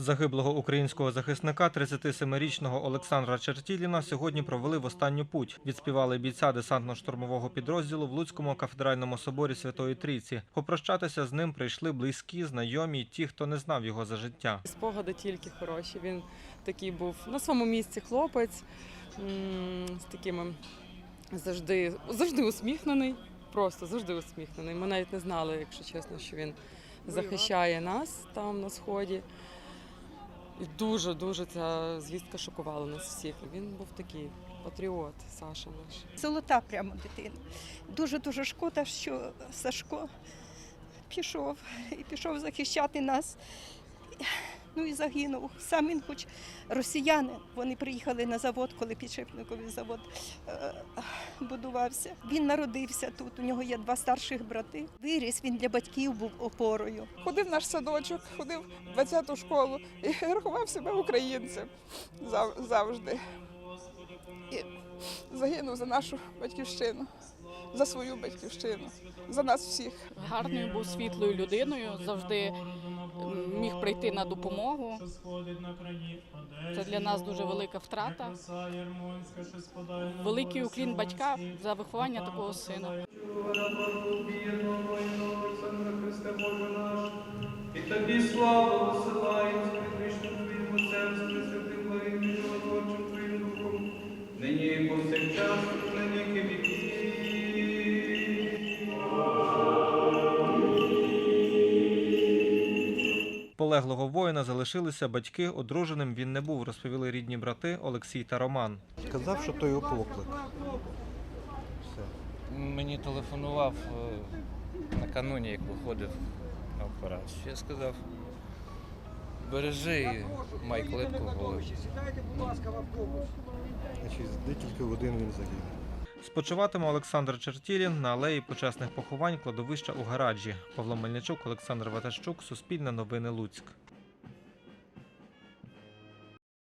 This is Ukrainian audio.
Загиблого українського захисника 37-річного Олександра Чертіліна сьогодні провели в останню путь. Відспівали бійця десантно-штурмового підрозділу в Луцькому кафедральному соборі Святої Трійці. Попрощатися з ним прийшли близькі, знайомі, й ті, хто не знав його за життя. Спогади тільки хороші. Він такий був на своєму місці хлопець з такими завжди, завжди усміхнений. Просто завжди усміхнений. Ми навіть не знали, якщо чесно, що він захищає нас там на сході. І дуже дуже ця звістка шокувала нас всіх. Він був такий патріот, Саша наш. Золота прямо дитина. Дуже дуже шкода, що Сашко пішов і пішов захищати нас. Ну і загинув. Сам він, хоч росіяни, вони приїхали на завод, коли підшипниковий завод е, будувався. Він народився тут. У нього є два старших брати. Виріс він для батьків був опорою. ходив в наш садочок, ходив в 20-ту школу і рахував себе українцем зав- завжди. І загинув за нашу батьківщину, за свою батьківщину, за нас всіх. гарною, був світлою людиною, завжди міг прийти на допомогу. Для нас дуже велика втрата. Великий уклін батька за виховання такого сина. І тобі славу посилаємо предвічним Твоїм Отцем, з Пресвятим Твоїм Животворчим Твоїм Духом, нині і повсякчас, Полеглого воїна залишилися батьки, одруженим він не був, розповіли рідні брати Олексій та Роман. Сказав, що то його поклик. Все. Мені телефонував е, накануні, як виходив на операцію. Я сказав, бережи і май клепку в голові. Значить, за декілька годин він загинув. Спочиватиме Олександр Чертілін на алеї почесних поховань кладовища у гаражі. Павло Мельничук, Олександр Ватащук, Суспільне новини Луцьк.